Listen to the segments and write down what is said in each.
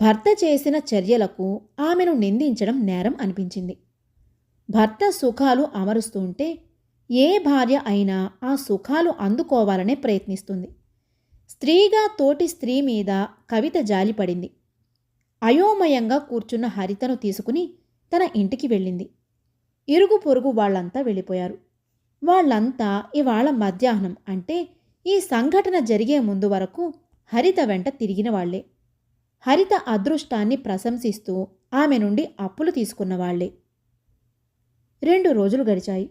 భర్త చేసిన చర్యలకు ఆమెను నిందించడం నేరం అనిపించింది. భర్త సుఖాలు అమరుస్తుంటే ఏ భార్య అయినా ఆ సుఖాలు అందుకోవాలనే ప్రయత్నిస్తుంది. స్త్రీగా తోటి స్త్రీ మీద కవిత జాలిపడింది. అయోమయంగా కూర్చున్న హరితను తీసుకుని తన ఇంటికి వెళ్ళింది. ఇరుగు పొరుగు వాళ్ళంతా వెళ్ళిపోయారు. వాళ్ళంతా ఇవాళ మధ్యాహ్నం అంటే ఈ సంఘటన జరిగే ముందు వరకు హరిత వెంట తిరిగిన వాళ్ళే హరిత అదృష్టాన్ని ప్రశంసిస్తూ ఆమె నుండి అప్పులు తీసుకున్నవాళ్ళే రెండు రోజులు గడిచాయి.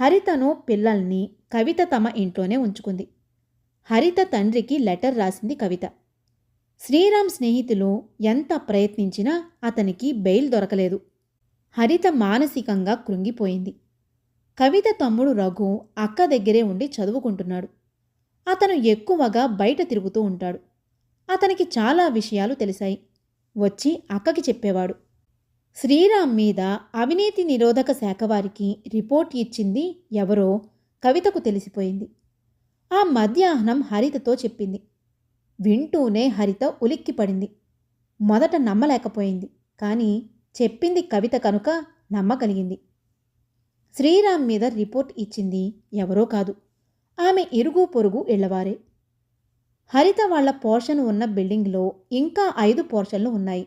హరితను పిల్లల్ని కవిత తమ ఇంట్లోనే ఉంచుకుంది. హరిత తండ్రికి లెటర్ రాసింది కవిత. శ్రీరామ్ స్నేహితులు ఎంత ప్రయత్నించినా అతనికి బెయిల్ దొరకలేదు. హరిత మానసికంగా కృంగిపోయింది. కవిత తమ్ముడు రఘు అక్క దగ్గరే ఉండి చదువుకుంటున్నాడు. అతను ఎక్కువగా బయట తిరుగుతూ ఉంటాడు. అతనికి చాలా విషయాలు తెలిసాయి. వచ్చి అక్కకి చెప్పేవాడు. శ్రీరామ్ మీద అవినీతి నిరోధక శాఖ వారికి రిపోర్ట్ ఇచ్చింది ఎవరో కవితకు తెలిసిపోయింది. ఆ మధ్యాహ్నం హరితతో చెప్పింది. వింటూనే హరిత ఉలిక్కిపడింది. మొదట నమ్మలేకపోయింది. కానీ చెప్పింది కవిత కనుక నమ్మగలిగింది. శ్రీరామ్ మీద రిపోర్ట్ ఇచ్చింది ఎవరో కాదు. ఆమె ఇరుగు పొరుగు ఇళ్ళవారే. హరిత వాళ్ళ పోర్షన్ ఉన్న బిల్డింగ్లో ఇంకా ఐదు పోర్షన్లు ఉన్నాయి.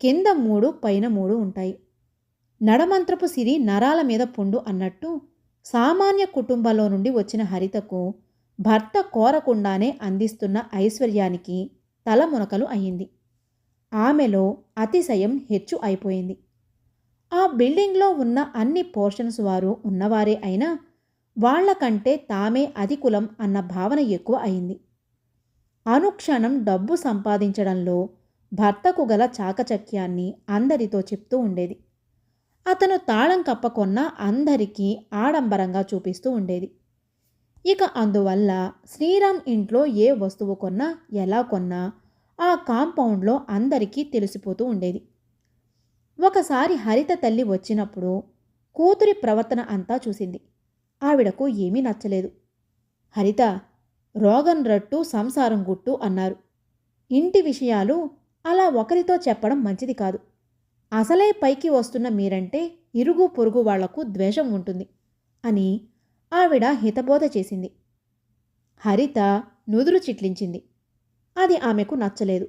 కింద మూడు పైన మూడు ఉంటాయి. నడమంత్రపు సిరి నరాల మీద పుండు అన్నట్టు సామాన్య కుటుంబంలో నుండి వచ్చిన హరితకు భర్త కోరకుండానే అందిస్తున్న ఐశ్వర్యానికి తలమునకలు అయింది ఆమెలో అతిశయం హెచ్చు అయిపోయింది. ఆ బిల్డింగ్లో ఉన్న అన్ని పోర్షన్స్ వారు ఉన్నవారే అయినా వాళ్ళకంటే తామే అధికులం అన్న భావన ఎక్కువ అయింది. అనుక్షణం డబ్బు సంపాదించడంలో భర్తకు గల చాకచక్యాన్ని అందరితో చెప్తూ ఉండేది. అతను తాళం కప్పకొన్నా అందరికీ ఆడంబరంగా చూపిస్తూ ఉండేది. ఇక అందువల్ల శ్రీరామ్ ఇంట్లో ఏ వస్తువు కొన్నా ఎలా కొన్నా ఆ కాంపౌండ్లో అందరికీ తెలిసిపోతూ ఉండేది. ఒకసారి హరిత తల్లి వచ్చినప్పుడు కూతురి ప్రవర్తన అంతా చూసింది. ఆవిడకు ఏమీ నచ్చలేదు. హరిత రోగన్ రట్టు సంసారం గుట్టు అన్నారు. ఇంటి విషయాలు అలా ఒకరితో చెప్పడం మంచిది కాదు. అసలే పైకి వస్తున్న మీరంటే ఇరుగు పొరుగు వాళ్ళకు ద్వేషం ఉంటుంది అని ఆవిడ హితబోధ చేసింది. హరిత నుదురు చిట్లించింది. అది ఆమెకు నచ్చలేదు.